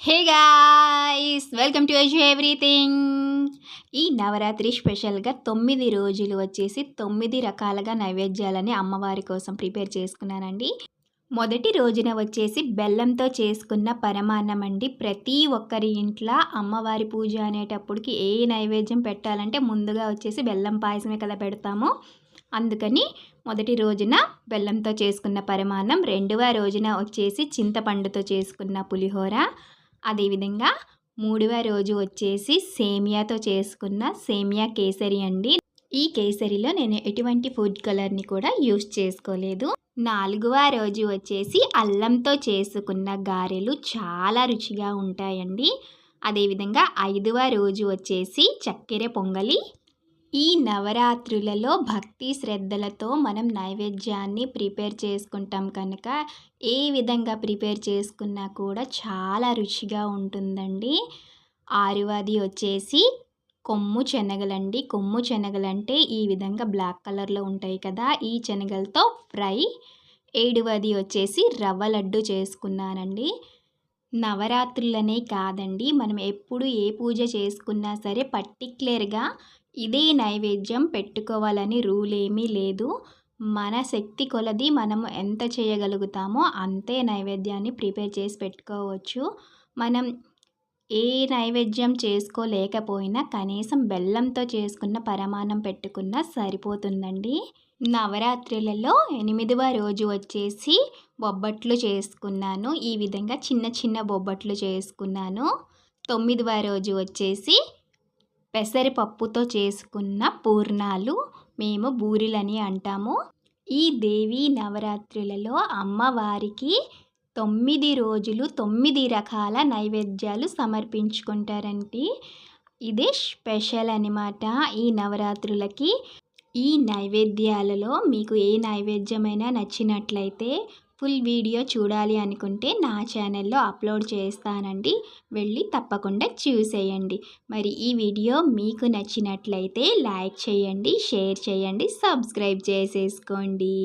Hey guys welcome to ఎజ్ everything ఈ నవరాత్రి స్పెషల్గా తొమ్మిది రోజులు వచ్చేసి తొమ్మిది రకాలుగా నైవేద్యాలని అమ్మవారి కోసం ప్రిపేర్ చేసుకున్నానండి. మొదటి రోజున వచ్చేసి బెల్లంతో చేసుకున్న పరమాన్నం అండి. ప్రతి ఒక్కరి ఇంట్లో అమ్మవారి పూజ అనేటప్పటికి ఏ నైవేద్యం పెట్టాలంటే ముందుగా వచ్చేసి బెల్లం పాయసమే కదా పెడతాము. అందుకని మొదటి రోజున బెల్లంతో చేసుకున్న పరమాన్నం రెండవ రోజున వచ్చేసి చింతపండుతో చేసుకున్న పులిహోర అదేవిధంగా మూడవ రోజు వచ్చేసి సేమియాతో చేసుకున్న సేమియా కేసరి అండి. ఈ కేసరిలో నేను ఎటువంటి ఫుడ్ కలర్ని కూడా యూస్ చేసుకోలేదు. నాలుగవ రోజు వచ్చేసి అల్లంతో చేసుకున్న గారెలు చాలా రుచిగా ఉంటాయండి. అదేవిధంగా ఐదవ రోజు వచ్చేసి చక్కెర పొంగలి ఈ నవరాత్రులలో భక్తి శ్రద్ధలతో మనం నైవేద్యాన్ని ప్రిపేర్ చేసుకుంటాం కనుక ఏ విధంగా ప్రిపేర్ చేసుకున్నా కూడా చాలా రుచిగా ఉంటుందండి. ఆరువది వచ్చేసి కొమ్ము శనగలండి. కొమ్ము శనగలంటే ఈ విధంగా బ్లాక్ కలర్లో ఉంటాయి కదా ఈ శనగలతో ఫ్రై. ఏడువది వచ్చేసి రవ్వ లడ్డు చేసుకున్నానండి. నవరాత్రులనే కాదండి. మనం ఎప్పుడు ఏ పూజ చేసుకున్నా సరే పర్టిక్యులర్గా ఇదే నైవేద్యం పెట్టుకోవాలని రూల్ ఏమీ లేదు. మన శక్తి కొలది మనం ఎంత చేయగలుగుతామో అంతే నైవేద్యాన్ని ప్రిపేర్ చేసి పెట్టుకోవచ్చు. మనం ఏ నైవేద్యం చేసుకోలేకపోయినా కనీసం బెల్లంతో చేసుకున్న పరమాన్నం పెట్టుకున్నా సరిపోతుందండి. నవరాత్రులలో ఎనిమిదవ రోజు వచ్చేసి బొబ్బట్లు చేసుకున్నాను. ఈ విధంగా చిన్న చిన్న బొబ్బట్లు చేసుకున్నాను. తొమ్మిదవ రోజు వచ్చేసి పెసరపప్పుతో చేసుకున్న పూర్ణాలు మేము బూరిలని అంటాము. ఈ దేవీ నవరాత్రులలో అమ్మవారికి తొమ్మిది రోజులు తొమ్మిది రకాల నైవేద్యాలు సమర్పించుకుంటారండి. ఇదే స్పెషల్ అనమాట ఈ నవరాత్రులకి. ఈ నైవేద్యాలలో మీకు ఏ నైవేద్యమైనా నచ్చినట్లయితే ఫుల్ వీడియో చూడాలి అనుకుంటే నా ఛానల్లో అప్లోడ్ చేస్తానండి. వెళ్ళి తప్పకుండా చూసేయండి. మరి ఈ వీడియో మీకు నచ్చినట్లయితే లైక్ చేయండి షేర్ చేయండి సబ్స్క్రైబ్ చేసేసుకోండి.